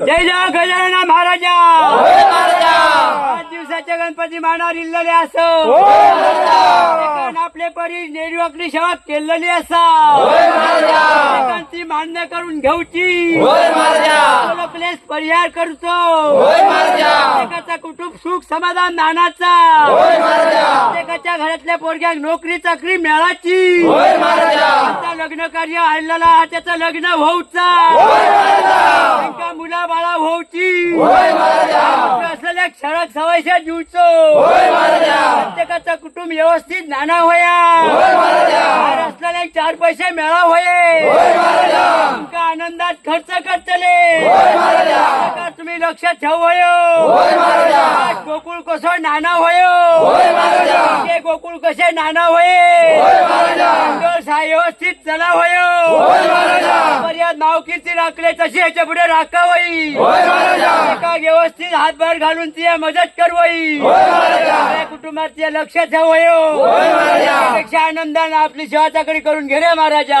जय जय गजानना महाराजा. पाच दिवसाच्या गणपती मानावर इल्लले असो. एकान आपले परी नेडवाकली सेवा केलेली असा. एकांची मान्य करून घेऊची. क्लेश परिहार करतो एकाचा कुटुंब सुख समाधान नानाचा. एकाच्या घरातल्या पोरग्याक नोकरी चाकरी मिळाची. लग्न कार्य आणलेला त्याचं लग्न होऊचा. क्षरक सवयशा जीवचो. प्रत्येकाचं कुटुंब व्यवस्थित नाना होया. असलेल्या चार पैसे मिळा होये. तुमका आनंदात खर्च करतले. तुम्ही लक्ष ठेव होयो. गोकुळ कसं नाना होयो. गोकुळ कसे नाना होये. व्यवस्थित चला होयो. मर्याद नावकीची राखले तशी याच्यापुढे राखावई व्यवस्थित हातभार घालून तिला मदत करवई. कुटुंबाचे लक्ष ठेवयो पेक्षा आनंदानं आपली सेवा चाकरी करून घेणे महाराजा.